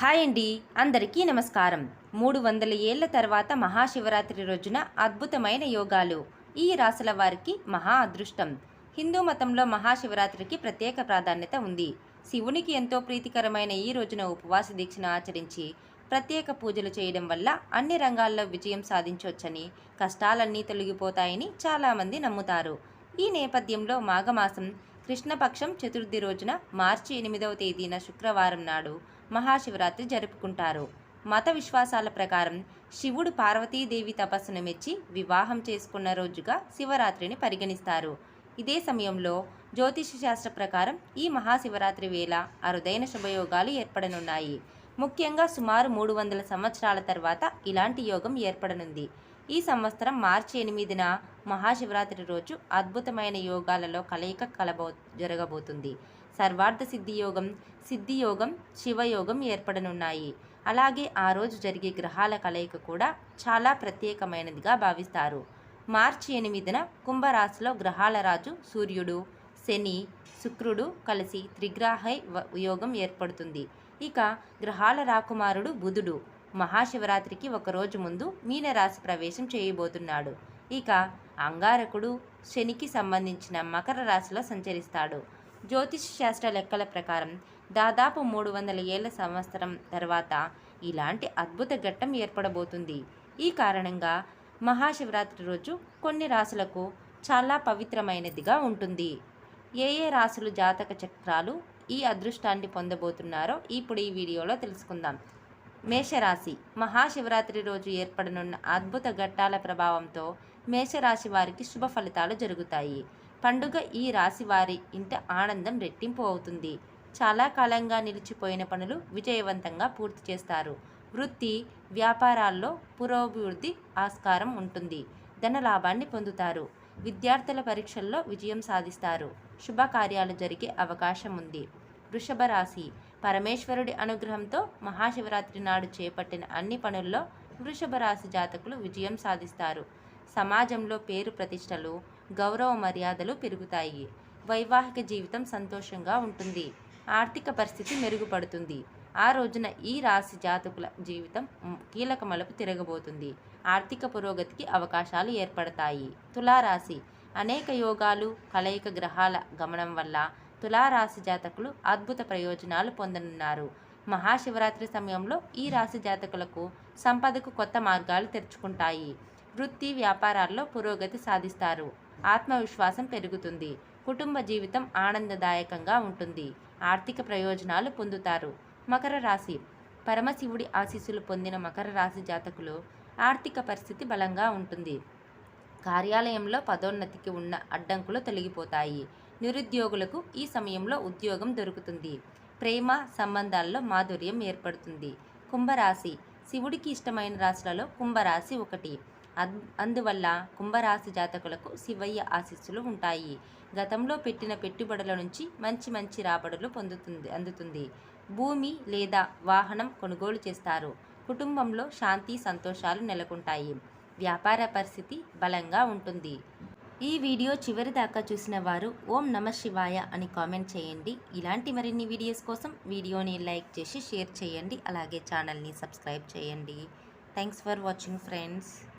Hi అండి అందరికీ నమస్కారం. మూడు వందల ఏళ్ళ తర్వాత మహాశివరాత్రి రోజున అద్భుతమైన యోగాలు. ఈ రాశుల వారికి మహా అదృష్టం. హిందూ మతంలో మహాశివరాత్రికి ప్రత్యేక ప్రాధాన్యత ఉంది. శివునికి ఎంతో ప్రీతికరమైన ఈ రోజున ఉపవాస దీక్షను ఆచరించి ప్రత్యేక పూజలు చేయడం వల్ల అన్ని రంగాల్లో విజయం సాధించవచ్చని కష్టాలన్నీ తొలగిపోతాయని చాలామంది నమ్ముతారు. ఈ నేపథ్యంలో మాఘమాసం కృష్ణపక్షం చతుర్థి రోజున మార్చి ఎనిమిదవ తేదీన శుక్రవారం నాడు మహాశివరాత్రి జరుపుకుంటారు. మత విశ్వాసాల ప్రకారం శివుడు పార్వతీదేవి తపస్సును మెచ్చి వివాహం చేసుకున్న రోజుగా శివరాత్రిని పరిగణిస్తారు. ఇదే సమయంలో జ్యోతిష శాస్త్ర ప్రకారం ఈ మహాశివరాత్రి వేళ అరుదైన శుభయోగాలు ఏర్పడనున్నాయి. ముఖ్యంగా సుమారు మూడు వందల సంవత్సరాల తర్వాత ఇలాంటి యోగం ఏర్పడనుంది. ఈ సంవత్సరం మార్చి ఎనిమిదిన మహాశివరాత్రి రోజు అద్భుతమైన యోగాలలో కలయిక కలబో జరగబోతుంది. సర్వార్థ సిద్ధి యోగం సిద్ధి యోగం శివయోగం ఏర్పడనున్నాయి. అలాగే ఆ రోజు జరిగే గ్రహాల కలయిక కూడా చాలా ప్రత్యేకమైనదిగా భావిస్తారు. మార్చి ఎనిమిదిన కుంభరాశిలో గ్రహాల రాజు సూర్యుడు శని శుక్రుడు కలిసి త్రిగ్రాహై యోగం ఏర్పడుతుంది. ఇక గ్రహాల రాకుమారుడు బుధుడు. మహాశివరాత్రికి ఒక రోజు ముందు మీనరాశి ప్రవేశం చేయబోతున్నాడు. ఇక అంగారకుడు శనికి సంబంధించిన మకర రాశిలో సంచరిస్తాడు. జ్యోతిష్ శాస్త్ర లెక్కల ప్రకారం దాదాపు మూడు వందల ఏళ్ళ సంవత్సరం తర్వాత ఇలాంటి అద్భుత ఘట్టం ఏర్పడబోతుంది. ఈ కారణంగా మహాశివరాత్రి రోజు కొన్ని రాశులకు చాలా పవిత్రమైనదిగా ఉంటుంది. ఏ ఏ రాశులు జాతక చక్రాలు ఈ అదృష్టాన్ని పొందబోతున్నారో ఇప్పుడు ఈ వీడియోలో తెలుసుకుందాం. మేషరాశి. మహాశివరాత్రి రోజు ఏర్పడనున్న అద్భుత ఘట్టాల ప్రభావంతో మేషరాశి వారికి శుభ ఫలితాలు జరుగుతాయి. పండుగ ఈ రాశి వారి ఇంట ఆనందం రెట్టింపు అవుతుంది. చాలా కాలంగా నిలిచిపోయిన పనులు విజయవంతంగా పూర్తి చేస్తారు. వృత్తి వ్యాపారాల్లో పురోభివృద్ధి ఆస్కారం ఉంటుంది. ధన లాభాన్ని పొందుతారు. విద్యార్థుల పరీక్షల్లో విజయం సాధిస్తారు. శుభకార్యాలు జరిగే అవకాశం ఉంది. వృషభ రాశి పరమేశ్వరుడి అనుగ్రహంతో మహాశివరాత్రి నాడు చేపట్టిన అన్ని పనుల్లో వృషభ రాశి జాతకులు విజయం సాధిస్తారు. సమాజంలో పేరు ప్రతిష్టలు గౌరవ మర్యాదలు పెరుగుతాయి. వైవాహిక జీవితం సంతోషంగా ఉంటుంది. ఆర్థిక పరిస్థితి మెరుగుపడుతుంది. ఆ రోజున ఈ రాశి జాతకుల జీవితం కీలక మలుపు తిరగబోతుంది. ఆర్థిక పురోగతికి అవకాశాలు ఏర్పడతాయి. తులారాశి అనేక యోగాలు కలయిక గ్రహాల గమనం వల్ల తులారాశి జాతకులు అద్భుత ప్రయోజనాలు పొందనున్నారు. మహాశివరాత్రి సమయంలో ఈ రాశి జాతకులకు సంపదకు కొత్త మార్గాలు తెరుచుకుంటాయి. వృత్తి వ్యాపారాల్లో పురోగతి సాధిస్తారు. ఆత్మవిశ్వాసం పెరుగుతుంది. కుటుంబ జీవితం ఆనందదాయకంగా ఉంటుంది. ఆర్థిక ప్రయోజనాలు పొందుతారు. మకర రాశి. పరమశివుడి ఆశీస్సులు పొందిన మకర రాశి జాతకులు ఆర్థిక పరిస్థితి బలంగా ఉంటుంది. కార్యాలయంలో పదోన్నతికి ఉన్న అడ్డంకులు తొలగిపోతాయి. నిరుద్యోగులకు ఈ సమయంలో ఉద్యోగం దొరుకుతుంది. ప్రేమ సంబంధాల్లో మాధుర్యం ఏర్పడుతుంది. కుంభరాశి శివుడికి ఇష్టమైన రాశులలో కుంభరాశి ఒకటి. అద్- అందువల్ల కుంభరాశి జాతకులకు శివయ్య ఆశీస్సులు ఉంటాయి. గతంలో పెట్టిన పెట్టుబడుల నుంచి మంచి మంచి రాబడులు పొందుతుంది అందుతుంది. భూమి లేదా వాహనం కొనుగోలు చేస్తారు. కుటుంబంలో శాంతి సంతోషాలు నెలకొంటాయి. వ్యాపార పరిస్థితి బలంగా ఉంటుంది. ఈ వీడియో చివరి దాకా చూసిన వారు ఓం నమ శివాయ అని కామెంట్ చేయండి. ఇలాంటి మరిన్ని వీడియోస్ కోసం వీడియోని లైక్ చేసి షేర్ చేయండి. అలాగే ఛానల్ని సబ్స్క్రైబ్ చేయండి. Thanks for watching friends